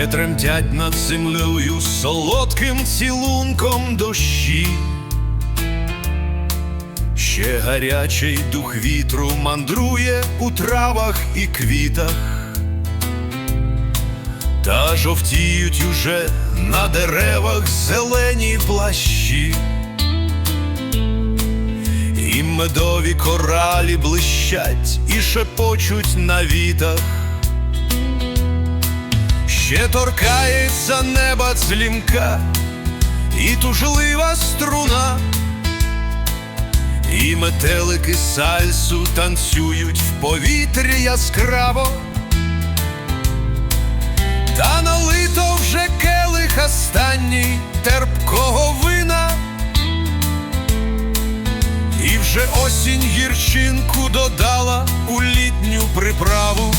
Ще тремтять над землею солодким цілунком дощі. Ще гарячий дух вітру мандрує у травах і квітах, та жовтіють уже на деревах зелені плащі, і медові коралі блищать і шепочуть на вітах. Ще торкається неба цлімка і тужлива струна, і метелики сальсу танцюють в повітрі яскраво, та налито вже келих останній терпкого вина, і вже осінь гірчинку додала у літню приправу.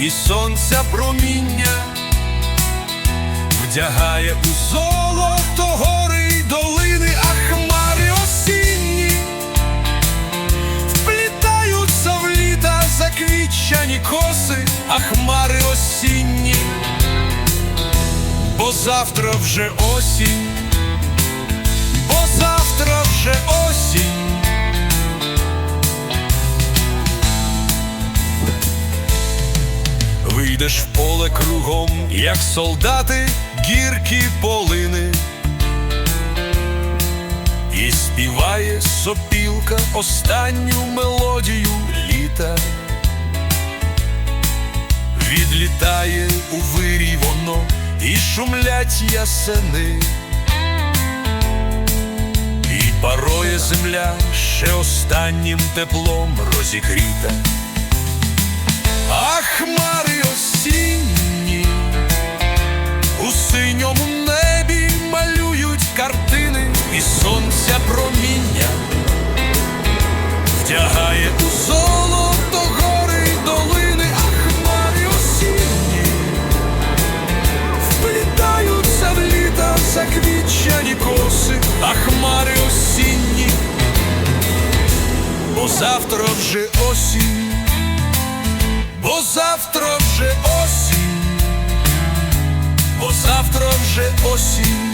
І сонця проміння вдягає у золото гори й долини, а хмари осінні вплітаються в літа заквічані коси, а хмари осінні, бо завтра вже осінь Вийдеш в поле кругом, як солдати, гіркі полини, і співає сопілка останню мелодію літа. Відлітає у вирій воно, і шумлять ясени. І парує земля ще останнім теплом розігріта. А завтра вже осінь, бо завтра вже осінь, бо завтра вже осінь.